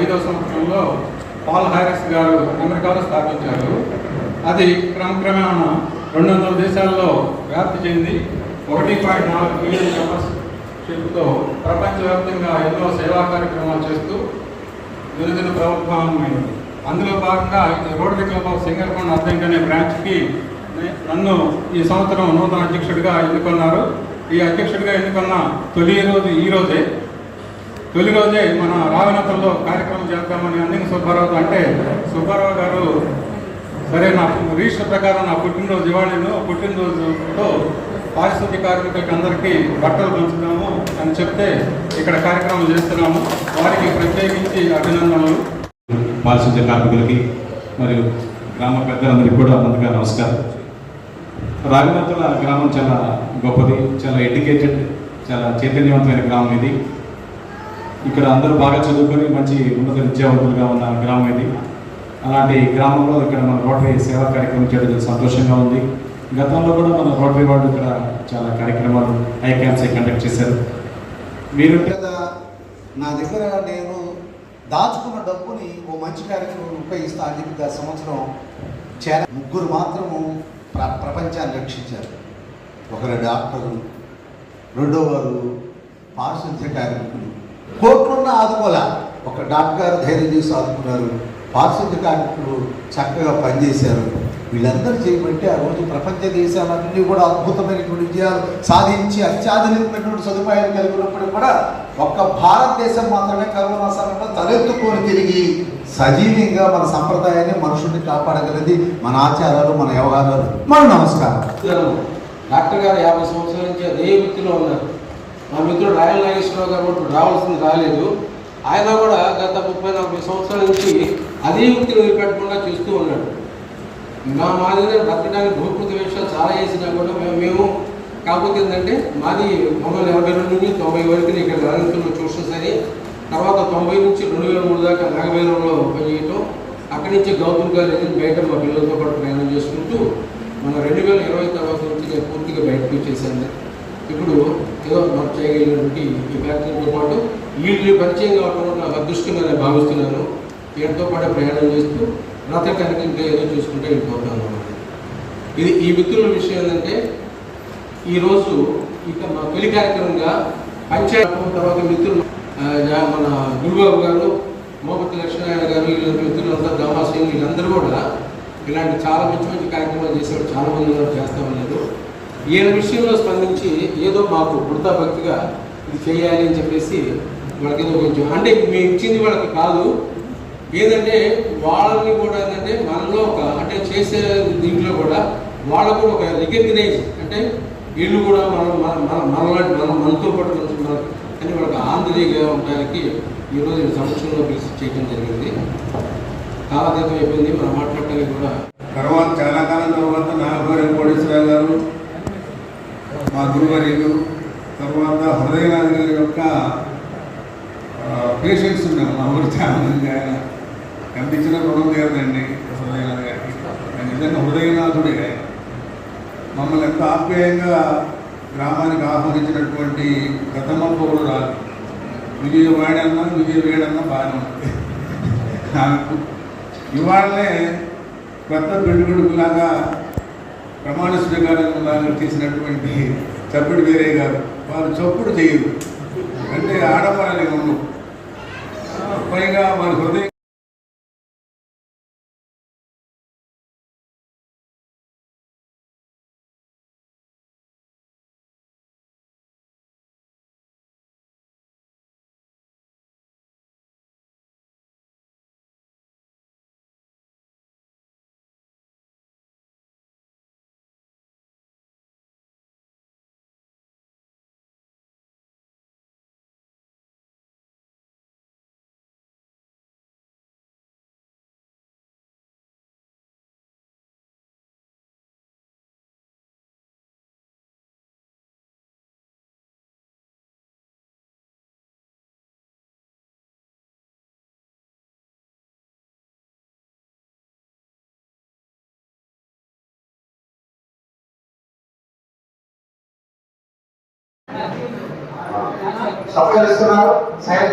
ఐదవ సంవత్సరంలో Paul Harris గారు అమెరికాలో స్థాపించారు. అది క్రమక్రమేణ రెండు వందల దేశాల్లో వ్యాప్తి చెంది ఒకటి పాయింట్ నాలుగు మిలియన్ కెపాసిటీతో ప్రపంచవ్యాప్తంగా ఎన్నో సేవా కార్యక్రమాలు చేస్తూ గిరిజన ప్రభుత్వమైంది అందులో భాగంగా Rotary club of Singarakonda Addanki అనే బ్రాంచ్కి నన్ను ఈ సంవత్సరం నూతన అధ్యక్షుడిగా ఎన్నుకున్నారు. ఈ అధ్యక్షుడిగా ఎన్నుకున్న తొలి రోజు ఈ రోజే తొలి రోజే మన రావినతల్లో కార్యక్రమం చేద్దామని అందింగ సుబ్బారావు అంటే సుబ్బారావు గారు సరే నా రిజిస్టర్ ప్రకారం నా పుట్టినరోజు ఇవాళను పుట్టినరోజుతో పారిశుద్ధ్య కార్మికులకి అందరికీ బట్టలు పంచుదాము అని చెప్తే ఇక్కడ కార్యక్రమం చేస్తున్నాము. వారికి ప్రత్యేకించి అభినందనలు. పారిశుద్ధ్య కార్మికులకి మరియు గ్రామ పెద్దలందరికీ కూడా ముందుగా నమస్కారం. రాఘనాథుల గ్రామం చాలా గొప్పది చాలా ఎడ్యుకేటెడ్ చాలా చైతన్యవంతమైన గ్రామం ఇది. ఇక్కడ అందరూ బాగా చదువుకొని మంచి ఉన్నత విద్యావంతులుగా ఉన్న గ్రామం ఇది. అలాంటి గ్రామంలో ఇక్కడ మన రోటరీ సేవా కార్యక్రమం చేయడం సంతోషంగా ఉంది. గతంలో కూడా మన రోటరీ వాళ్ళు ఇక్కడ చాలా కార్యక్రమాలు ఐ క్యాంప్స్ కండక్ట్ చేశారు. మీరు కదా నా దగ్గర నేను దాచుకున్న డబ్బుని ఓ మంచి కార్యక్రమం ఉపయోగిస్తా అని చెప్పి గత సంవత్సరం చేర ముగ్గురు మాత్రము ప్ర ప్రపంచాన్ని రక్షించారు. ఒకరు డాక్టరు రెండో వారు పారిశుద్ధ్య కార్మికులు. కోర్టున్న ఆదుకోలే. ఒక డాక్టర్ గారు ధైర్యం చేసి ఆదుకున్నారు. పారిశుద్ధ్య కార్మికులు చక్కగా పనిచేశారు. వీళ్ళందరూ చేయబట్టి ఆ రోజు ప్రపంచ దేశాలన్నీ కూడా అద్భుతమైనటువంటి విజయాలు సాధించి అత్యాధునికమైనటువంటి సదుపాయాలు కలిగి కూడా ఒక్క భారతదేశం మాత్రమే కరోనా సమయంలో తలెత్తుకొని తిరిగి సజీవంగా మన సంప్రదాయాన్ని మనుషుల్ని కాపాడగలిగింది మన ఆచారాలు మన వ్యవహారాలు మన నమస్కారం. డాక్టర్ గారు యాభై సంవత్సరాల నుంచి అదే వృత్తిలో ఉన్నారు. మా మిత్రుడు రాయల నాగేశ్వరరావు గారు కూడా రావాల్సింది రాలేదు. ఆయన కూడా గత ముప్పై నలభై సంవత్సరాల నుంచి అదే వృత్తిని వదిలిపెట్టకుండా చూస్తూ ఉన్నాడు. మా మాదిరి బ్రతకడానికి భూకృత విషయాలు చాలా చేసినా కూడా మేము మేము కాకపోతే ఏంటంటే మాది మమ్మల్ని ఎనభై రెండు నుంచి తొంభై వరకు ఇక్కడ రాజకీయంలో ట్యూషన్స్ అని తర్వాత తొంభై నుంచి రెండు వేల మూడు దాకా నాగవేలంలో పనిచేయటం. అక్కడి నుంచి గౌతమ్ గారు వెళ్ళి బయట మా పిల్లలతో పాటు ప్రయాణం చేసుకుంటూ మన రెండు వేల ఇరవై తర్వాత నుంచి నేను పూర్తిగా బయటకు వచ్చేసాను. ఇప్పుడు ఏదో వర్క్ చేయగలిగినటువంటి ఈ ఫ్యాక్టరీతో పాటు వీళ్ళు పరిచయం కావడం నాకు అదృష్టంగా భావిస్తున్నాను. వీటితో పాటు ప్రయాణం చేస్తూ రథ ఇంకా ఏదో చూసుకుంటే వెళ్ళిపోతాను అన్నమాట. ఇది ఈ మిత్రుల విషయం ఏంటంటే ఈరోజు ఇక మా తొలి కార్యక్రమంగా పంచాయతీ తర్వాత మిత్రులు మన గురుబాబు గారు మోపతి లక్ష్మీనారాయణ గారు వీళ్ళ మిత్రులంతా దామాసింగ్ వీళ్ళందరూ కూడా ఇలాంటి చాలా మంచి మంచి కార్యక్రమాలు చేసేవాడు చాలా మంది ఉన్నారు ఉన్నారు ఈయన విషయంలో స్పందించి ఏదో మాకు వృధా భక్తిగా ఇది చేయాలి అని చెప్పేసి వాళ్ళకి ఏదో కొంచెం అంటే మేము ఇచ్చింది వాళ్ళకి కాదు. ఏంటంటే వాళ్ళని కూడా ఏంటంటే మనలో ఒక అంటే చేసే దీంట్లో కూడా వాళ్ళకు కూడా ఒక రికగ్నైజ్ అంటే వీళ్ళు కూడా మనం మన మన మనలాంటి మన మనతో పాటు మనుషులు అని వాళ్ళకి ఆంధ్రీగా ఉండడానికి ఈరోజు సంవత్సరంలో పిలిచి చేయడం జరిగింది. కాలాతీతం అయిపోయింది మనం మాట్లాడటానికి కూడా తర్వాత నాగభైరవ కోటేశ్వరరావు గారు మా గురువర్యులు తర్వాత హృదయనాథ్ గారి యొక్క పేషెంట్స్ ఉన్నారు. మా ఊరు చాలా మంది కనిపించిన రుణం తీరదండి హృదయనాథ్ గారికి. ఆయన నిజంగా హృదయనాథుడే. మమ్మల్ని ఎంత ఆప్యాయంగా గ్రామానికి ఆహ్వానించినటువంటి గతమ్మ కూడా రాదు విజయవాడన్నా విజయవేడన్నా బాగానే ఉంది. నాకు ఇవాళనే కొత్త పెళ్ళికొడుకులాగా ప్రమాణ స్వీకారం లాగా చేసినటువంటి చప్పుడు వేరే గారు వాళ్ళు చప్పుడు చేయరు. అంటే ఆడవాళ్ళని ఉన్నాం పైగా మన హృదయం సపోర్ట్ చేస్తున్నారు సహాయం